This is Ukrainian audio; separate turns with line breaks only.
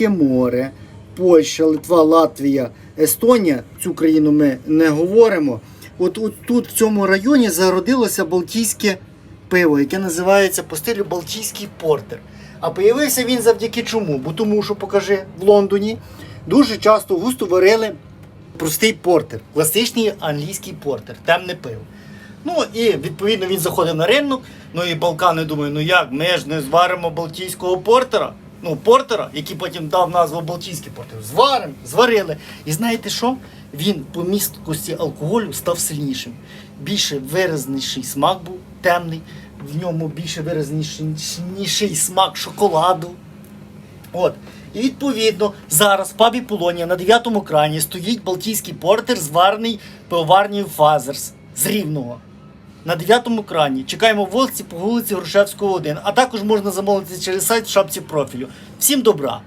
море, Польща, Литва, Латвія, Естонія. Цю країну ми не говоримо. От, от тут в цьому районі зародилося балтійське пиво, яке називається по стилю Балтійський портер. А появився він завдяки чому? Бо тому, що покажи в Лондоні дуже часто густо варили простий портер, класичний англійський портер, темне пиво. Ну і відповідно він заходив на ринок. Ну і Балкани думають, ну як, ми ж не зваримо балтійського портера. Ну, портера, який потім дав назву Балтійський портер. Зваримо, зварили. І знаєте що? Він по місткості алкоголю став сильнішим. Більше виразніший смак був, темний, в ньому більше виразніший смак шоколаду. От. І відповідно зараз в пабі Полонія на 9 крані стоїть Балтійський портер, зварений пивоварнею Фазерс з Рівного. На 9 крані. Чекаємо в Волці по вулиці Грушевського 1. А також можна замовити через сайт в шапці профілю. Всім добра!